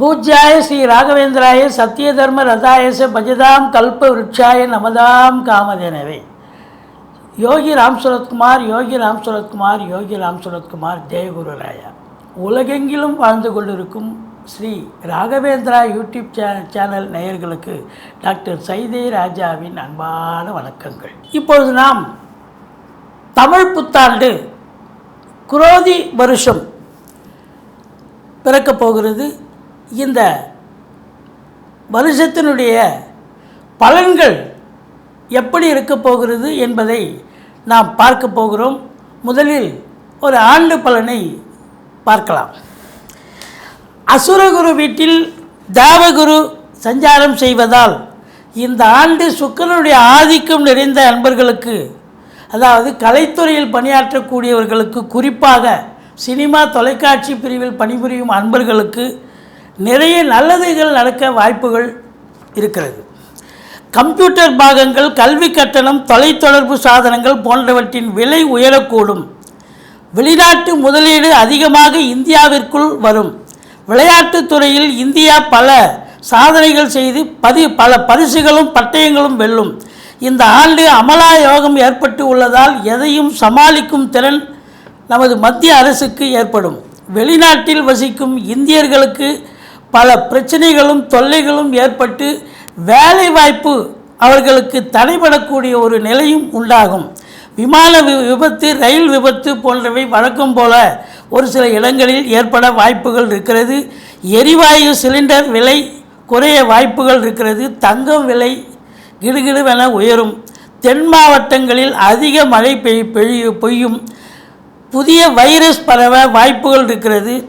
பூஜ்யாய ஸ்ரீ ராகவேந்திராய சத்திய தர்ம ரதாயச பஜதாம் கல்ப விருட்சாய நமதாம் காமதேனவே. யோகி ராம் சுரத்குமார் யோகி ராம் சுரத்குமார் யோகி ராம் சுரத்குமார் ஜெயகுருராயா. உலகெங்கிலும் வாழ்ந்து கொண்டிருக்கும் ஸ்ரீ ராகவேந்திரா யூடியூப் சே சேனல் நேயர்களுக்கு டாக்டர் சைதே ராஜாவின் அன்பான வணக்கங்கள். இப்பொழுது நாம் தமிழ் புத்தாண்டு குரோதி வருஷம் பிறக்கப் போகிறது. இந்த வருஷத்தினுடைய பலன்கள் எப்படி இருக்கப் போகிறது என்பதை நாம் பார்க்க போகிறோம். முதலில் ஒரு ஆண்டு பலனை பார்க்கலாம். அசுரகுரு வீட்டில் தேவகுரு சஞ்சாரம் செய்வதால் இந்த ஆண்டு சுக்கரனுடைய ஆதிக்கம் நிறைந்த அன்பர்களுக்கு அதாவது கலைத்துறையில் பணியாற்றக்கூடியவர்களுக்கு குறிப்பாக சினிமா தொலைக்காட்சி பிரிவில் பணிபுரியும் அன்பர்களுக்கு நிறைய நல்லதுகள் நடக்க வாய்ப்புகள் இருக்கிறது. கம்ப்யூட்டர் பாகங்கள் கல்வி கட்டணம் தொலைத்தொடர்பு சாதனங்கள் போன்றவற்றின் விலை உயரக்கூடும். வெளிநாட்டு முதலீடு அதிகமாக இந்தியாவிற்குள் வரும். விளையாட்டுத் துறையில் இந்தியா பல சாதனைகள் செய்து பதி பல பரிசுகளும் பட்டயங்களும் வெல்லும். இந்த ஆண்டு அமலா யோகம் ஏற்பட்டு உள்ளதால் எதையும் சமாளிக்கும் திறன் நமது மத்திய அரசுக்கு ஏற்படும். வெளிநாட்டில் வசிக்கும் இந்தியர்களுக்கு பல பிரச்சனைகளும் தொல்லைகளும் ஏற்பட்டு வேலைவாய்ப்பு அவர்களுக்கு தடைபடக்கூடிய ஒரு நிலையும் உண்டாகும். விமான விபத்து ரயில் விபத்து போன்றவை வழக்கம் போல ஒரு சில இடங்களில் ஏற்பட வாய்ப்புகள் இருக்கிறது. எரிவாயு சிலிண்டர் விலை குறைய வாய்ப்புகள் இருக்கிறது. தங்கம் விலை கிடுகிடுவென உயரும். தென் மாவட்டங்களில் அதிக மழை பெய் பெய்யும் புதிய வைரஸ் பரவ வாய்ப்புகள் இருக்கிறது.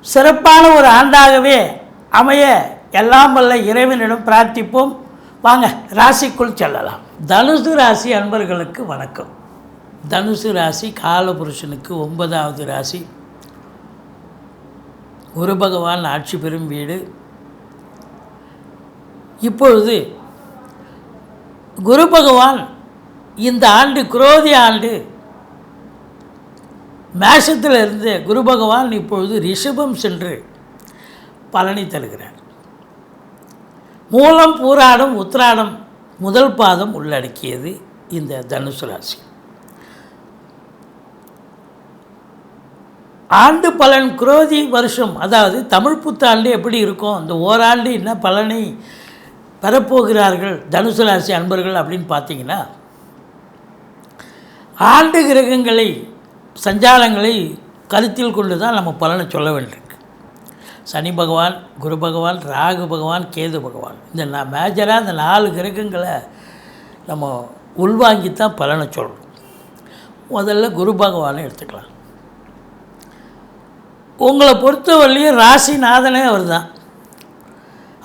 சிறப்பான ஒரு ஆண்டாகவே அமைய எல்லாம் வல்ல இறைவனிடம் பிரார்த்திப்போம். வாங்க ராசிக்குள் செல்லலாம். தனுசு ராசி அன்பர்களுக்கு வணக்கம். தனுசு ராசி காலபுருஷனுக்கு ஒன்பதாவது ராசி. குரு பகவான் ஆட்சி பெறும் வீடு. இப்பொழுது குரு பகவான் இந்த ஆண்டு குரோதி ஆண்டு மேஷத்தில் இருந்த குரு பகவான் இப்பொழுது ரிஷபம் சென்று பலனை தருகிறார். மூலம் பூராடம் உத்திராடம் முதல் பாதம் உள்ளடக்கியது இந்த தனுசு ராசி. ஆண்டு பலன் குரோதி வருஷம் அதாவது தமிழ் புத்தாண்டு எப்படி இருக்கும் அந்த ஓராண்டு என்ன பலனை பெறப்போகிறார்கள் தனுசு ராசி அன்பர்கள் அப்படின்னு பார்த்தீங்கன்னா ஆண்டு கிரகங்களை சஞ்சாரங்களை கருத்தில் கொண்டு தான் நம்ம பலனை சொல்ல வேண்டியிருக்கு. சனி பகவான் குரு பகவான் ராகு பகவான் கேது பகவான். இந்த நான் மேஜராக இந்த நாலு கிரகங்களை நம்ம உள்வாங்கி தான் பலனை சொல்கிறோம் முதல்ல குரு பகவானை எடுத்துக்கலாம். உங்களை பொறுத்தவரையிலையும் ராசிநாதனே அவர் தான்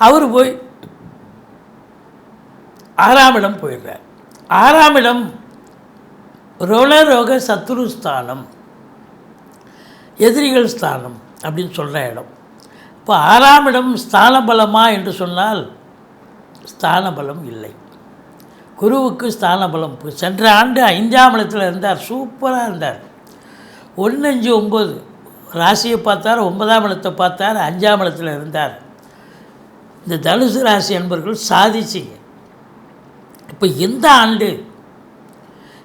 அவர் போய் ஆறாம் இடம் போயிடுறார். ஆறாம் இடம் ரோலரோக சத்ரு ஸ்தானம் எதிரிகள் ஸ்தானம் அப்படின்னு சொல்கிற இடம். இப்போ ஆறாம் இடம் ஸ்தான பலமா என்று சொன்னால் ஸ்தான பலம் இல்லை. குருவுக்கு ஸ்தான பலம் இப்போ சென்ற ஆண்டு ஐந்தாம் இடத்தில் இருந்தார் சூப்பராக இருந்தார். ஒன்று அஞ்சு ஒம்பது ராசியை பார்த்தார் ஒன்பதாம் இடத்தை பார்த்தார் அஞ்சாம் இடத்தில் இருந்தார். இந்த தனுசு ராசி என்பவர்கள் சாதிச்சிங்க. இப்போ இந்த ஆண்டு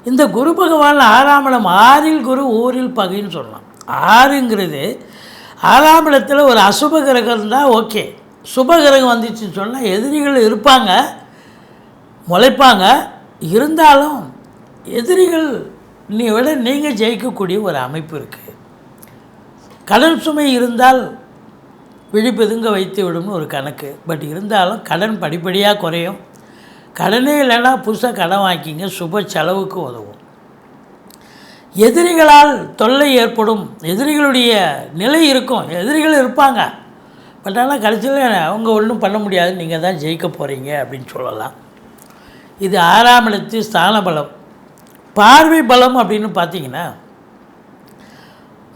இந்த குரு பகவான் ஆறாம் இடம் ஆறில் குரு ஊரில் பகைன்னு சொல்லலாம். ஆறுங்கிறது ஆறாம் ஒரு அசுப கிரகம் இருந்தால் ஓகே. சுப கிரகம் வந்துச்சுன்னு சொன்னால் எதிரிகள் இருப்பாங்க முளைப்பாங்க. இருந்தாலும் எதிரிகள் நீ விட நீங்கள் ஜெயிக்கக்கூடிய ஒரு அமைப்பு இருக்குது கடன் சுமை இருந்தால் விழிப்பெதுங்க வைத்து விடும்னு ஒரு கணக்கு. பட் இருந்தாலும் கடன் படிப்படியாக குறையும். கடனே இல்லைன்னா புதுசாக கடன் வாங்கிங்க சுப செலவுக்கு உதவும். எதிரிகளால் தொல்லை ஏற்படும் எதிரிகளுடைய நிலை இருக்கும் எதிரிகள் இருப்பாங்க. பட் ஆனால் கடைசியில் அவங்க ஒன்றும் பண்ண முடியாது நீங்கள் தான் ஜெயிக்க போகிறீங்க அப்படின்னு சொல்லலாம். இது ஆறாம் இடத்து ஸ்தான பலம். பார்வை பலம் அப்படின்னு பார்த்தீங்கன்னா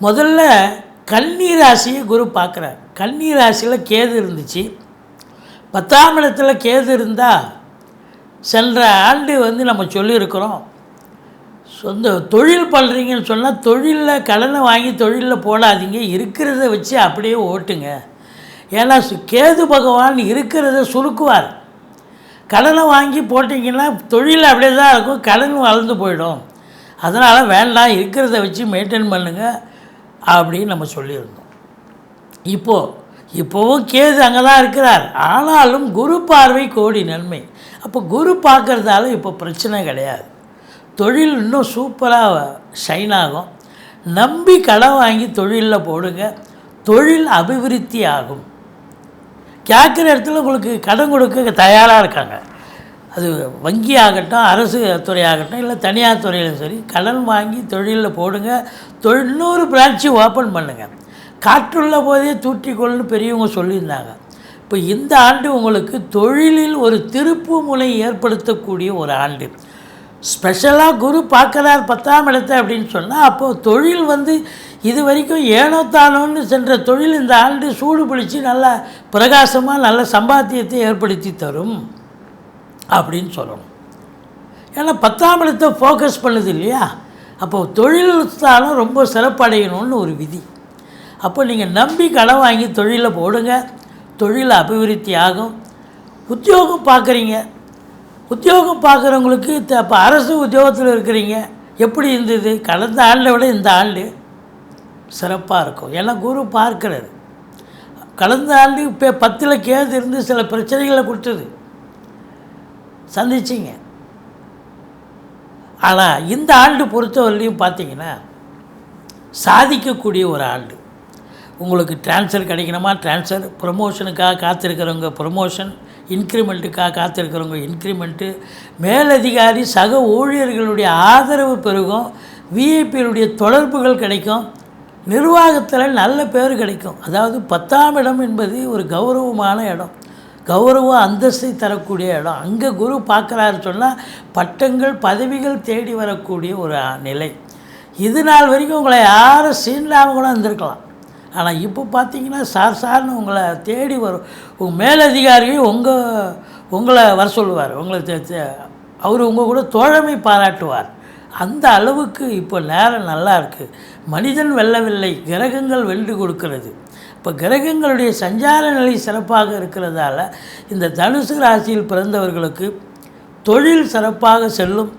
முதல்ல கன்னி ராசியை குரு பார்க்குறார். கன்னி ராசியில் கேது இருந்துச்சு. பத்தாம் இடத்துல கேது இருந்தால் சென்ற ஆண்டு வந்து நம்ம சொல்லியிருக்கிறோம். சொந்த தொழில் பண்ணுறீங்கன்னு சொன்னால் தொழிலில் கடனை வாங்கி தொழிலில் போடாதீங்க. இருக்கிறத வச்சு அப்படியே ஓட்டுங்க. ஏன்னா கேது பகவான் இருக்கிறத சுருக்குவார். கடனை வாங்கி போட்டிங்கன்னா தொழில் அப்படியே தான் இருக்கும். கடன் வளர்ந்து போயிடும். அதனால் வேண்டாம் இருக்கிறத வச்சு மெயின்டைன் பண்ணுங்கள் அப்படின்னு நம்ம சொல்லியிருந்தோம். இப்போது இப்போவும் கேது அங்கே தான் இருக்கிறார். ஆனாலும் குரு பார்வை கோடி நன்மை. அப்போ குரு பார்க்குறதால இப்போ பிரச்சனை கிடையாது. தொழில் இன்னும் சூப்பராக ஷைன் ஆகும். நம்பி கடன் வாங்கி தொழிலில் போடுங்க. தொழில் அபிவிருத்தி ஆகும். கேட்குற இடத்துல உங்களுக்கு கடன் கொடுக்க தயாராக இருக்காங்க. அது வங்கி ஆகட்டும் அரசு துறையாகட்டும் இல்லை தனியார் துறையிலும் சரி கடன் வாங்கி தொழிலில் போடுங்க. தொழில் இன்னொரு பிரான்ச்சு ஓப்பன் பண்ணுங்கள் காற்றுள்ள போதே தூற்றிக்கொள்னு பெரியவங்க சொல்லியிருந்தாங்க. இப்போ இந்த ஆண்டு உங்களுக்கு தொழிலில் ஒரு திருப்பு முனை ஏற்படுத்தக்கூடிய ஒரு ஆண்டு. ஸ்பெஷலாக குரு பார்க்கறார் பத்தாம் இடத்தை அப்படின்னு சொன்னால் அப்போது தொழில் வந்து இது வரைக்கும் ஏனோ தானோன்னு சென்ற தொழில் இந்த ஆண்டு சூடு பிடிச்சி நல்லா பிரகாசமாக நல்ல சம்பாத்தியத்தை ஏற்படுத்தி தரும் அப்படின்னு சொல்லணும். ஏன்னா பத்தாம் இடத்தை ஃபோக்கஸ் பண்ணுது இல்லையா? அப்போது தொழில் ஸ்தானம் ரொம்ப சிறப்படையணும்னு ஒரு விதி. அப்போ நீங்கள் நம்பி கடன் வாங்கி தொழிலில் போடுங்க. தொழில் அபிவிருத்தி ஆகும். உத்தியோகம் பார்க்குறீங்க உத்தியோகம் பார்க்குறவங்களுக்கு இப்போ அரசு உத்தியோகத்தில் இருக்கிறீங்க. எப்படி இருந்தது? கடந்த ஆண்டை விட இந்த ஆண்டு சிறப்பாக இருக்கும். ஏன்னா குரு பார்க்கிறது கடந்த ஆண்டு இப்போ பத்தில் கேது இருந்து சில பிரச்சனைகளை கொடுத்தது. சந்திச்சிங்க. ஆனால் இந்த ஆண்டு பொறுத்தவரையிலையும் பார்த்தீங்கன்னா சாதிக்கக்கூடிய ஒரு ஆண்டு உங்களுக்கு ட்ரான்ஸ்ஃபர் கிடைக்கணுமா? ட்ரான்ஸ்ஃபர் ப்ரமோஷனுக்காக காத்திருக்கிறவங்க ப்ரமோஷன் இன்க்ரிமெண்ட்டுக்காக காத்திருக்கிறவங்க இன்க்ரிமெண்ட்டு மேலதிகாரி சக ஊழியர்களுடைய ஆதரவு பெருகும். விஐபிகளுடைய தொடர்புகள் கிடைக்கும். நிர்வாகத்தில் நல்ல பேர் கிடைக்கும். அதாவது பத்தாம் இடம் என்பது ஒரு கௌரவமான இடம். கௌரவ அந்தஸ்தை தரக்கூடிய இடம். அங்கே குரு பார்க்குறாரு சொன்னால் பட்டங்கள் பதவிகள் தேடி வரக்கூடிய ஒரு நிலை. இது நாள் வரைக்கும் உங்களை யாரும் சீண்டாமல் கூட இருந்திருக்கலாம். ஆனால் இப்போ பார்த்தீங்கன்னா சார் சார்னு உங்களை தேடி வரும் உங்கள் மேலதிகாரியும் உங்கள் உங்களை வர சொல்லுவார். உங்களை அவர் உங்கள் கூட தோழமை பாராட்டுவார். அந்த அளவுக்கு இப்போ நேரம் நல்லா இருக்குது மனிதன் வெல்லவில்லை கிரகங்கள் வென்று கொடுக்கிறது. இப்போ கிரகங்களுடைய சஞ்சார நிலை சிறப்பாக இருக்கிறதால இந்த தனுசு ராசியில் பிறந்தவர்களுக்கு தொழில் சிறப்பாக செல்லும்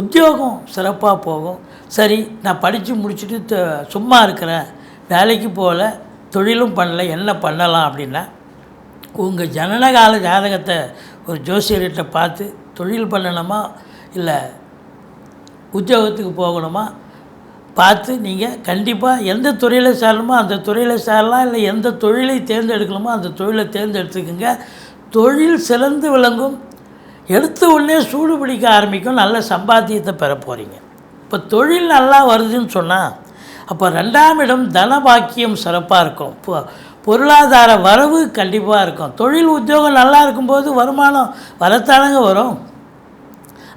உத்தியோகம் சிறப்பாக போகும். சரி நான் படித்து முடிச்சுட்டு சும்மா இருக்கிறேன். வேலைக்கு போகல தொழிலும் பண்ணல என்ன பண்ணலாம் அப்படின்னா உங்கள் ஜனனகால ஜாதகத்தை ஒரு ஜோசியர்கிட்ட பார்த்து தொழில் பண்ணணுமா இல்லை உத்தியோகத்துக்கு போகணுமா பார்த்து நீங்கள் கண்டிப்பாக எந்த துறையில் சேரணுமோ அந்த துறையில் சேரலாம் இல்லை எந்த தொழிலை தேர்ந்தெடுக்கணுமோ அந்த தொழிலை தேர்ந்தெடுத்துக்குங்க. தொழில் சிறந்து விளங்கும். எடுத்த உடனே சூடு பிடிக்க ஆரம்பிக்கும். நல்ல சம்பாத்தியத்தை பெற போகிறீங்க இப்போ தொழில் நல்லா வருதுன்னு சொன்னால் அப்போ ரெண்டாம் இடம் தனபாக்கியம் சிறப்பாக இருக்கும். இப்போ பொருளாதார வரவு கண்டிப்பாக இருக்கும். தொழில் உத்தியோகம் நல்லா இருக்கும்போது வருமானம் வரத்தானங்க வரும்.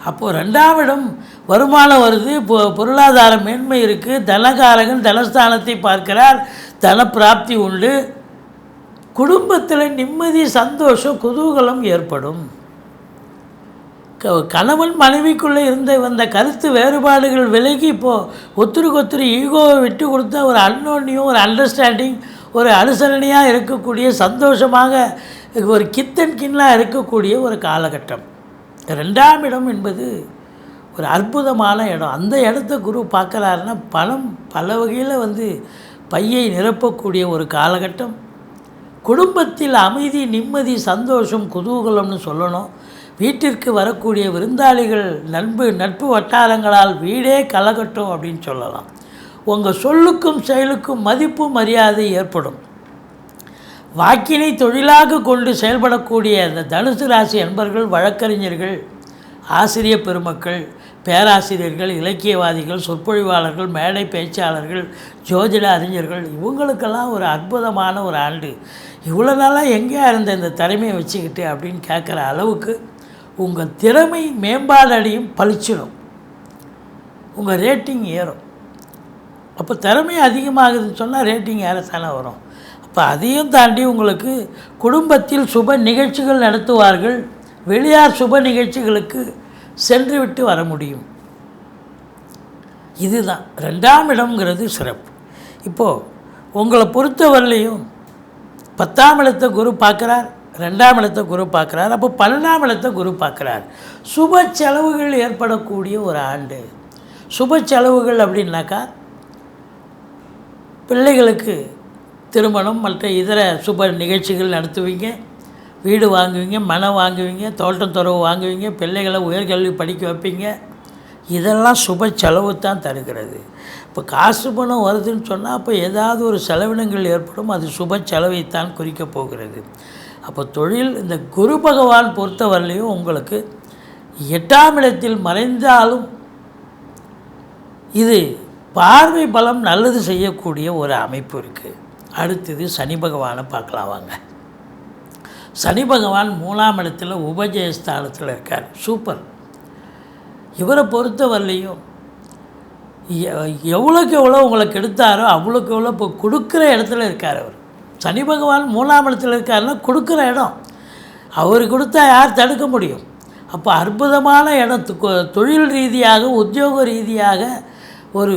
அப்போது ரெண்டாம் இடம் வருமானம் வருது இப்போ பொருளாதார மேன்மை இருக்குது தனகாரகன் தனஸ்தானத்தை பார்க்கிறார். தன பிராப்தி உண்டு. குடும்பத்தில் நிம்மதி சந்தோஷம் குதூகலம் ஏற்படும். கணவன் மனைவிக்குள்ளே இருந்த வந்த கருத்து வேறுபாடுகள் விலகி இப்போது ஒத்துருக்கு ஒத்துரு ஈகோவை விட்டு கொடுத்த ஒரு அன்னோன்யம் ஒரு அண்டர்ஸ்டாண்டிங் ஒரு அனுசரணையாக இருக்கக்கூடிய சந்தோஷமாக ஒரு கித்தன் கிண்ணாக இருக்கக்கூடிய ஒரு காலகட்டம். ரெண்டாம் இடம் என்பது ஒரு அற்புதமான இடம். அந்த இடத்த குரு பார்க்குறாருன்னா பணம் பல வகையில் வந்து பையை நிரப்பக்கூடிய ஒரு காலகட்டம். குடும்பத்தில் அமைதி நிம்மதி சந்தோஷம் குதூகலம்னு சொல்லணும். வீட்டிற்கு வரக்கூடிய விருந்தாளிகள் நண்பு நட்பு வட்டாரங்களால் வீடே கலகட்டும் அப்படின்னு சொல்லலாம். உங்கள் சொல்லுக்கும் செயலுக்கும் மதிப்பு மரியாதை ஏற்படும். வாக்கினை தொழிலாக கொண்டு செயல்படக்கூடிய இந்த தனுசு ராசி அன்பர்கள் வழக்கறிஞர்கள் ஆசிரிய பெருமக்கள் பேராசிரியர்கள் இலக்கியவாதிகள் சொற்பொழிவாளர்கள் மேடை பேச்சாளர்கள் ஜோதிட அறிஞர்கள் இவங்களுக்கெல்லாம் ஒரு அற்புதமான ஒரு ஆண்டு. இவ்வளோ நாளாக எங்கேயா இருந்த இந்த திறமையை வச்சுக்கிட்டு அப்படின்னு கேட்குற அளவுக்கு உங்கள் திறமை மேம்பாடடையும் பளிச்சிடும். உங்கள் ரேட்டிங் ஏறும். அப்போ திறமை அதிகமாகுதுன்னு சொன்னால் ரேட்டிங் ஏறத்தானே வரும். அப்போ அதையும் தாண்டி உங்களுக்கு குடும்பத்தில் சுப நிகழ்ச்சிகள் நடத்துவார்கள். வெளியார் சுப நிகழ்ச்சிகளுக்கு சென்று விட்டு வர முடியும். இதுதான். ரெண்டாம் இடம்ங்கிறது சிறப்பு. இப்போது உங்களை பொறுத்தவரையிலையும் பத்தாம் இடத்தை குரு பார்க்குறார். ரெண்டாம் இடத்தை குரு பார்க்குறார். அப்போ பன்னெண்டாம் இடத்தை குரு பார்க்குறார். சுப செலவுகள் ஏற்படக்கூடிய ஒரு ஆண்டு. சுப செலவுகள் அப்படின்னாக்கா பிள்ளைகளுக்கு திருமணம் மற்ற இதர சுப நிகழ்ச்சிகள் நடத்துவீங்க. வீடு வாங்குவீங்க மனம் வாங்குவீங்க தோட்டம் துறவு வாங்குவீங்க பிள்ளைகளை உயர்கல்வி படிக்க வைப்பீங்க. இதெல்லாம் சுப செலவு தான் தருகிறது. இப்போ காசு பணம் வருதுன்னு சொன்னால் அப்போ ஏதாவது ஒரு செலவினங்கள் ஏற்படும். அது சுப செலவைத்தான் குறிக்கப் போகிறது. அப்போ தொழில் இந்த குரு பகவான் பொறுத்தவரையிலையும் உங்களுக்கு எட்டாம் இடத்தில் மறைந்தாலும் இது பார்வை பலம் நல்லது செய்யக்கூடிய ஒரு அமைப்பு இருக்குது அடுத்தது சனி பகவானை பார்க்கலாம் வாங்க. சனி பகவான் மூணாம் இடத்துல உபஜயஸ்தானத்தில் இருக்கார். சூப்பர். இவரை பொறுத்தவரையிலையும் எவ்வளோக்கு எவ்வளோ உங்களுக்கு எடுத்தாரோ அவ்வளோக்கு எவ்வளோ இப்போ கொடுக்குற இடத்துல இருக்கார் அவர். சனி பகவான் மூணாம் இருக்காருன்னா கொடுக்குற இடம். அவர் கொடுத்தா யார் தடுக்க முடியும்? அப்போ அற்புதமான இடம். தொழில் ரீதியாக உத்தியோக ரீதியாக ஒரு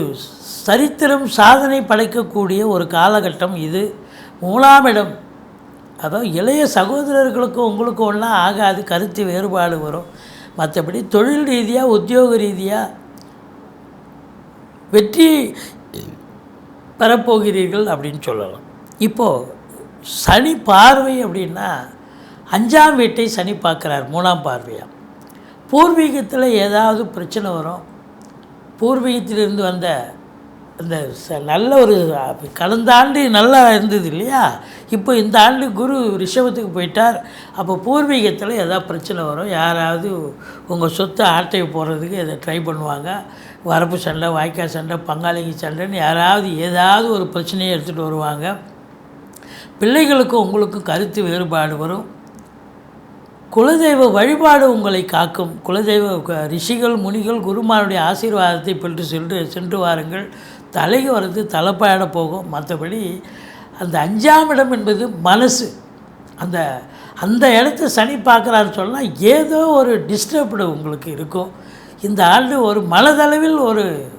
சரித்திரம் சாதனை படைக்கக்கூடிய ஒரு காலகட்டம் இது. மூணாம் இடம். அதாவது இளைய சகோதரர்களுக்கும் உங்களுக்கும் ஒன்றா ஆகாது கருத்து வேறுபாடு வரும். மற்றபடி தொழில் ரீதியாக உத்தியோக ரீதியாக வெற்றி பெறப்போகிறீர்கள் அப்படின்னு சொல்லலாம். இப்போது சனி பார்வை அப்படின்னா அஞ்சாம் வீட்டை சனி பார்க்குறார் மூணாம் பார்வையாக பூர்வீகத்தில் ஏதாவது பிரச்சனை வரும். பூர்வீகத்திலிருந்து வந்த அந்த ச- நல்ல ஒரு கடந்த ஆண்டு நல்லா இருந்தது இல்லையா? இப்போ இந்த ஆண்டு குரு ரிஷபத்துக்கு போயிட்டார். அப்போ பூர்வீகத்தில் ஏதாவது பிரச்சனை வரும். யாராவது உங்கள் சொத்தை ஆட்டை போடுறதுக்கு இதை ட்ரை பண்ணுவாங்க. வரப்பு சண்டை வாய்க்கால் சண்டை பங்காளிங்க சண்டைன்னு யாராவது ஏதாவது ஒரு பிரச்சனையை எடுத்துகிட்டு வருவாங்க. பிள்ளைகளுக்கும் உங்களுக்கும் கருத்து வேறுபாடு வரும். குலதெய்வ வழிபாடு உங்களை காக்கும். குலதெய்வ க- ரிஷிகள் முனிகள் குருமாருடைய ஆசீர்வாதத்தை பெற்று சென்று சென்று வாருங்கள். தலைக்கு வர்றது தலைப்பாட போகும். மற்றபடி அந்த அஞ்சாம் இடம் என்பது மனசு. அந்த அந்த இடத்த சனி பார்க்குறாரு சொன்னால் ஏதோ ஒரு டிஸ்டர்ப்டு உங்களுக்கு இருக்கும். இந்த ஆண்டு ஒரு மனதளவில் ஒரு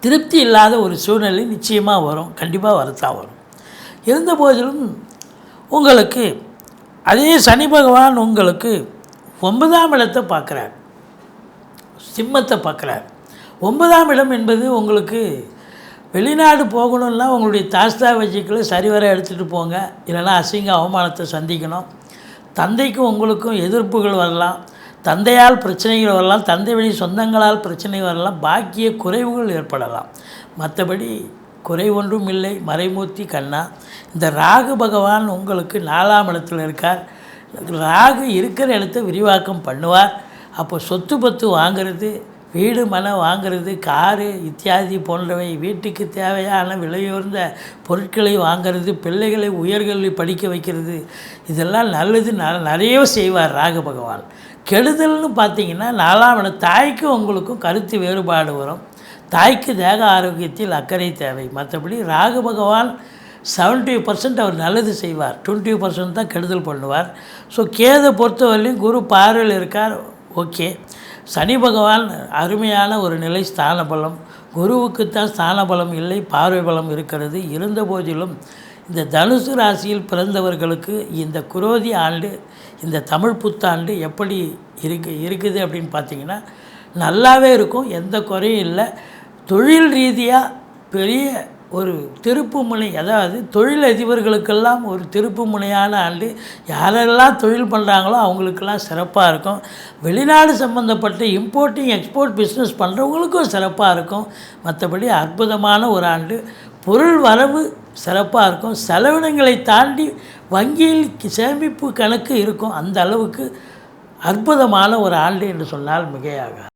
திருப்தி இல்லாத ஒரு சூழ்நிலை நிச்சயமாக வரும். கண்டிப்பாக வரத்தான் வரும். இருந்த போதிலும் உங்களுக்கு அதே சனி பகவான் உங்களுக்கு ஒன்பதாம் இடத்தை பார்க்குறார். சிம்மத்தை பார்க்குறார். ஒன்பதாம் இடம் என்பது உங்களுக்கு வெளிநாடு போகணும்னா உங்களுடைய தாஸ்தா வச்சுக்களை சரிவர எடுத்துகிட்டு போங்க. இல்லைன்னா அசிங்க அவமானத்தை சந்திக்கணும். தந்தைக்கும் உங்களுக்கும் எதிர்ப்புகள் வரலாம். தந்தையால் பிரச்சனைகள் வரலாம். தந்தை வழி சொந்தங்களால் பிரச்சனை வரலாம். பாக்கிய குறைவுகள் ஏற்படலாம். மற்றபடி குறை ஒன்றும் இல்லை மறைமூர்த்தி கண்ணா. இந்த ராகு பகவான் உங்களுக்கு நாலாம் இடத்துல இருக்கார். ராகு இருக்கிற இடத்த விரிவாக்கம் பண்ணுவார். அப்போ சொத்து பத்து வாங்குறது வீடு மனை வாங்குறது காரு இத்தியாதி போன்றவை வீட்டுக்கு தேவையான விலையுயர்ந்த பொருட்களை வாங்குறது பிள்ளைகளை உயர்கல்வி படிக்க வைக்கிறது இதெல்லாம் நல்லது ந- நிறைய செய்வார் ராகு பகவான். கெடுதல்னு பார்த்தீங்கன்னா நாலாம் இடம் தாய்க்கும் உங்களுக்கும் கருத்து வேறுபாடு வரும். தாய்க்கு தேக ஆரோக்கியத்தில் அக்கறை தேவை. மற்றபடி ராகு பகவான் 70% பர்சன்ட் அவர் நல்லது செய்வார். டுவெண்ட்டி பர்சன்ட் தான் கெடுதல் பண்ணுவார். ஸோ கேதை பொறுத்தவரையிலும் குரு பார்வையில் இருக்கார். ஓகே சனி பகவான் அருமையான ஒரு நிலை ஸ்தான பலம் குருவுக்குத்தான் ஸ்தான பலம் இல்லை பார்வை பலம் இருக்கிறது. இருந்த போதிலும் இந்த தனுசு ராசியில் பிறந்தவர்களுக்கு இந்த குரோதி ஆண்டு இந்த தமிழ் புத்தாண்டு எப்படி இருக்கு இருக்குது அப்படின்னு பார்த்தீங்கன்னா நல்லாவே இருக்கும். எந்த குறையும் இல்லை. தொழில் ரீதியாக பெரிய ஒரு திருப்பு முனை அதாவது தொழில் அதிபர்களுக்கெல்லாம் ஒரு திருப்பு முனையான ஆண்டு. யாரெல்லாம் தொழில் பண்ணுறாங்களோ அவங்களுக்கெல்லாம் சிறப்பாக இருக்கும். வெளிநாடு சம்மந்தப்பட்ட இம்போர்ட்டிங் எக்ஸ்போர்ட் பிஸ்னஸ் பண்ணுறவங்களுக்கும் சிறப்பாக இருக்கும். மற்றபடி அற்புதமான ஒரு ஆண்டு. பொருள் வரவு சிறப்பாக இருக்கும். செலவினங்களை தாண்டி வங்கியில் சேமிப்பு கணக்கு இருக்கும். அந்த அளவுக்கு அற்புதமான ஒரு ஆண்டு என்று சொன்னால் மிகையாக